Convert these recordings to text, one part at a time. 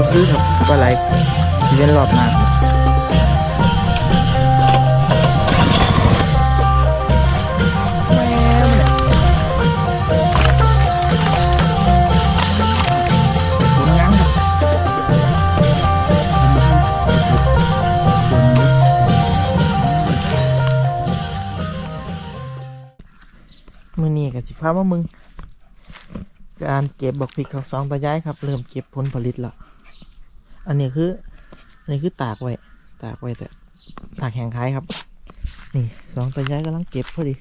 ก็คือครับปลาไหลที่เป็นรอบน้าแม่มันเนี่ยผลงามือนี้กับสิพามามึง การเก็บบักพริกของสองตายายครับ เริ่มเก็บผลผลิตแล้ว อันนี้คือ อันนี้คือตากไว้ ตากไว้แต่ตากแห้งคล้ายครับ นี่สองตายายกำลังเก็บพอดี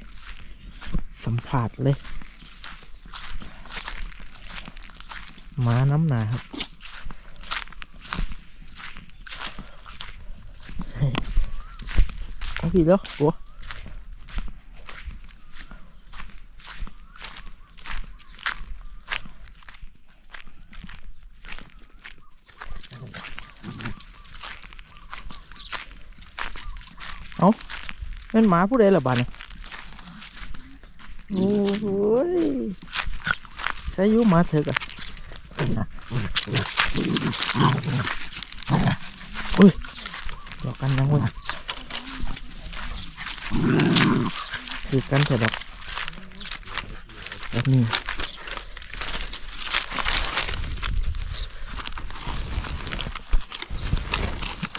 สัมผัสเลยหมาน้ำหนาครับ เอาพี่แล้วกัว เป็นหมาผู้ใดล่ะบ้านโอ้ยใช้ยุหมาเถอะกันอุ้ยหลอกกันยังว้ยคือกันเถอะดอกแบบนี้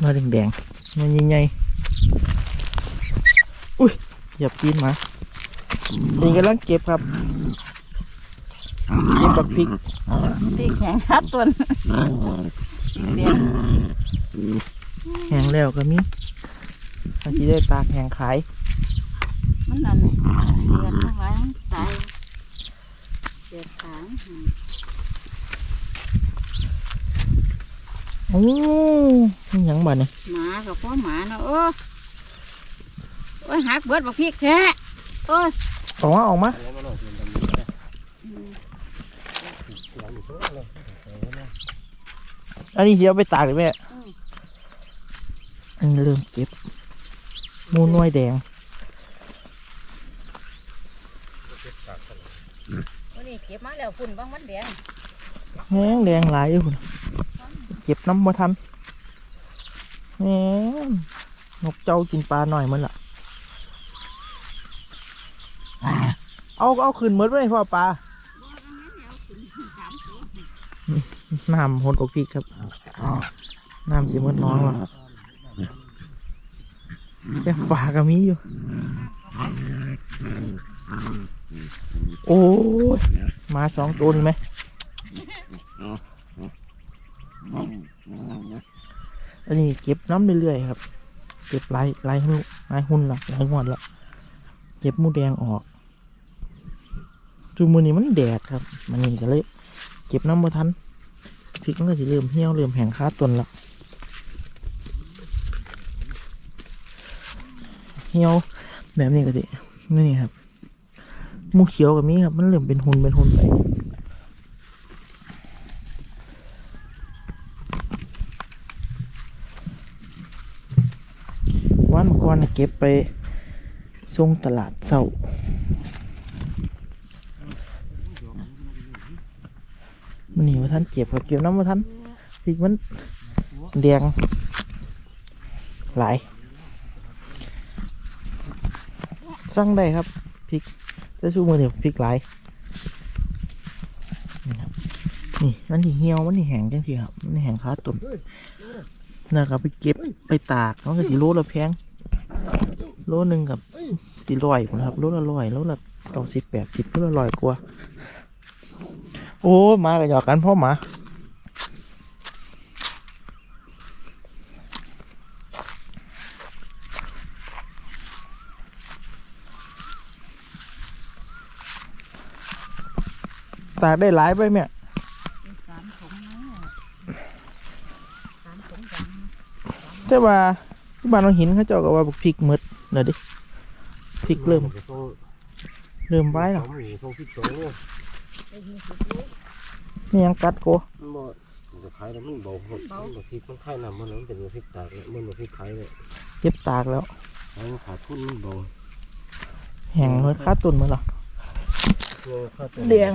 มาแดงๆมันใหญ่ ๆเหยียบตีนมานี่กำลังเก็บครับเก็บบักพริกตีแข็งครับตัวนั้นเดียวแห้งแล้วก็มีถ้าสิได้ตากแห้งขาย มันนั่นน่ะเดือดทั้งหลายทั้งใจเดือดขางโอ้นี่หยังบ้านเนี่ยหมากับพ่อหมาเนาะโอ้ โอ้ยหักเบิดบักพริกแท้โอ้ยออกมาออกมาอันนี้เดี๋ยวไปตากเลยแม่อันนี้เริ่มเก็บหมูน้อยแดงวันนี้เก็บมาแล้วฝุ่นบางวันแดงแห้งแดงหลายอยู่พุ่นเก็บน้ำมาทันแหมนกเจ้ากินปลาหน่อยมันล่ะ เอาเอาขึ้นเหมือไว้พ่อปลาน้ำหดอกพีกครับน้ำสีมืดน้องว่ะแค่ปลาก็มีอยู่ โอ้ยมาสองตัวนี่ไหมอันนี้เก็บน้ำเรื่อยๆครับ เก็บลายลายหุ่นลายหุ่นละลายหวดละเก็บมูแดงออก จูมือนี้มันแดดครับ มันนี่ก็เลย เก็บน้ำมาทันพริกมันก็จะเริ่มเหี่ยวเริ่มแห้งคาต้นละเหี่ยวแบบนี้ก็ดินี่ครับมูเขียวกับมีครับ มันเริ่มเป็นหุ่นเป็นหุ่นไปวันมก่อนนะเก็บไปส่งตลาดเศร้า มันหนีมาทันเก็บครับเก็บน้ำมาทันพริกมันแดงหลายสั่งได้ครับพริกจะชูมือเดี๋ยวพริกหลายนี่ครับนี่มันที่เหี่ยวมันที่แห้งจังทีครับมันที่แห้งค้าตุ่นนะครับไปเก็บไปตากมันก็สีโลละแพงโลหนึ่งกับสี่ร้อยครับโลละร้อยโลละเก้าสิบแปดสิบโลละร้อยกว่า โอ้หมากับหยอกกันพ่อหมาตากได้หลายไปแม่สามถุงนะสามถุงจังแต่ว่าที่บ้านเราหินเขาเจ้าก็ว่าบักพริกหมดเดี๋ยวดิพริกเริ่ม เริ่มไว้แล้ว ผมมีทงที่โตได้ยี่สิบลูกนี่ยังกัดโกมันบ่มันจะขายแล้วมันเบามันบ่พริกมันขายน้ำมันแล้วมันเป็นบ่พริกตากเลยมันบ่พริกขายเลยเก็บตากแล้วขายมันขาดทุนมันเบาแห้งเหมือนค้าตุนเหมือนหรอเพื่อค่าตัวแดง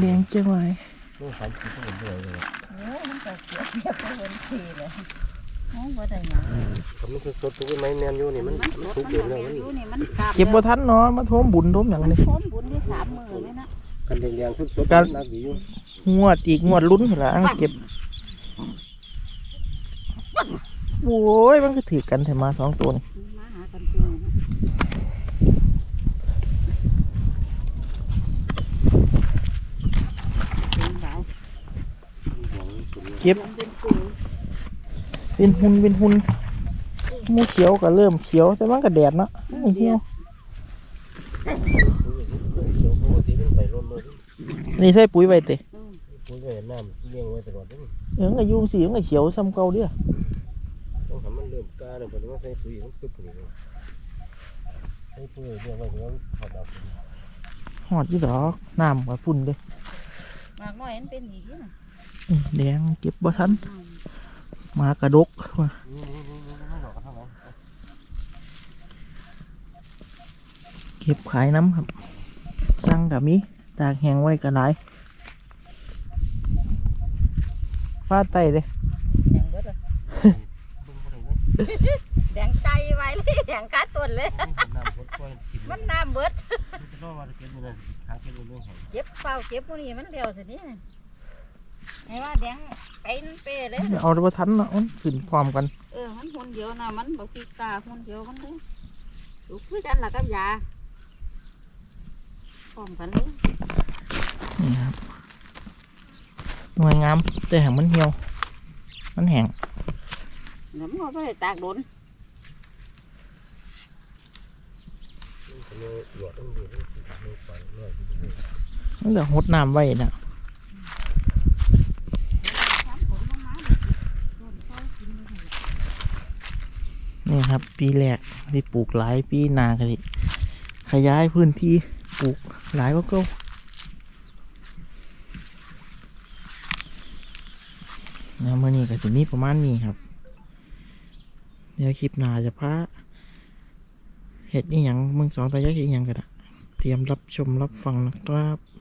แดงจังเลยต้องขายชิ้นตัวเดียวเลยโอ้ยมันก็เสียเปรียบเพิ่นทีเลยโอ้บ่ได้หยังก็มันคือสดตัวไม้แมนอยู่นี่มันมันมันสสุดกมันเดือบ่นแล้วมันแม่นอยู่นี่มันกลับเก็บบ่ทันเนาะมาโทมบุญโทมหยังมันนี่พร้อมบุญได้สามมื้อเลยนะ กันแดงๆสดๆกันนักดีอยู่งวดอีกงวดลุ้นเหรอเก็บโอ้ยมันก็ถือกันแต่มาสองตัวนี่มาหากันจริงนะเป็นหลายเก็บมันเป็นปูเป็นหุ่นเป็นหุ่นหมูเขียวก็เริ่มเขียวแต่มันก็แดดเนาะไม่เหี่ยว ร่นเลยนี่ใส่ปุ๋ยไว้เตะอืมปุ๋ยไว้น้ำเลี้ยงไว้ตลอดเด้อเอออายุสีมันก็เขียวซ้ำเก่าเด้อต้องทำมันเริ่มกล้าเนี่ยพอดีว่าใส่ปุ๋ยมันตึ๊บนี่เลยใส่ปุ๋ยเลี้ยงไว้เดี๋ยวมันถอดดอกพอดีหอดยี่ดอกน้ำกับฝุ่นเด้มากน้อยมันเป็นอีกอยู่นะอืมแดงเก็บบ่ทันอืมมากระดกว่ะนี่นี่นี่นี่ไม่ดอกกระเท่าไหร่เก็บขายน้ำครับสั่งกับมี ตากแห้งไว้ก็หลายฟ้าไตเลยแดงเบิดเลยเบิ่งบ่ได้เลยแดงใจไว้เลยแดงกาต้นเลยน้ำพดปล่อยกินมันน้ำเบิดมันจะรอว่าจะเก็บอยู่นั่นหาเก็บอยู่เรื่องแห่งเก็บเฝ้าเก็บพวกนี้มันเร็วสินี่ไอ้ว่าแดงเป็นเป้เลย เอาบ่ทันเนาะมันขึ้นพร้อมกัน เออ มันหุ่นเดียวนะมันบอกพิกาหุ่นเดียวมันเลยลูกคุยกันและกับยา พร้อมกันเลยนี่ครับหน่วยงามแต่แห้งมันเหี่ยว มันแห้งเดี๋ยวมันเอาไปตากโดนมันจะมีหยอดต้องดูต้องกินลงไปเรื่อยมันเหลือหดน้ำไว้น่ะน้ำฝนมันมาเลยโดนเขากินเลยนี่ครับ ปีแรกที่ปลูกหลายปีหนาก็สิขยายพื้นที่ ปลูกหลายก็เก็นะเมื่อนี้ก็จะมีประมาณนี้ครับเดี๋ยวคลิปหน้าจะพาเห็ดนี่ยังมึงสองตายายเห็ดอีหยังกันอะเตรียมรับชมรับฟังนะครับ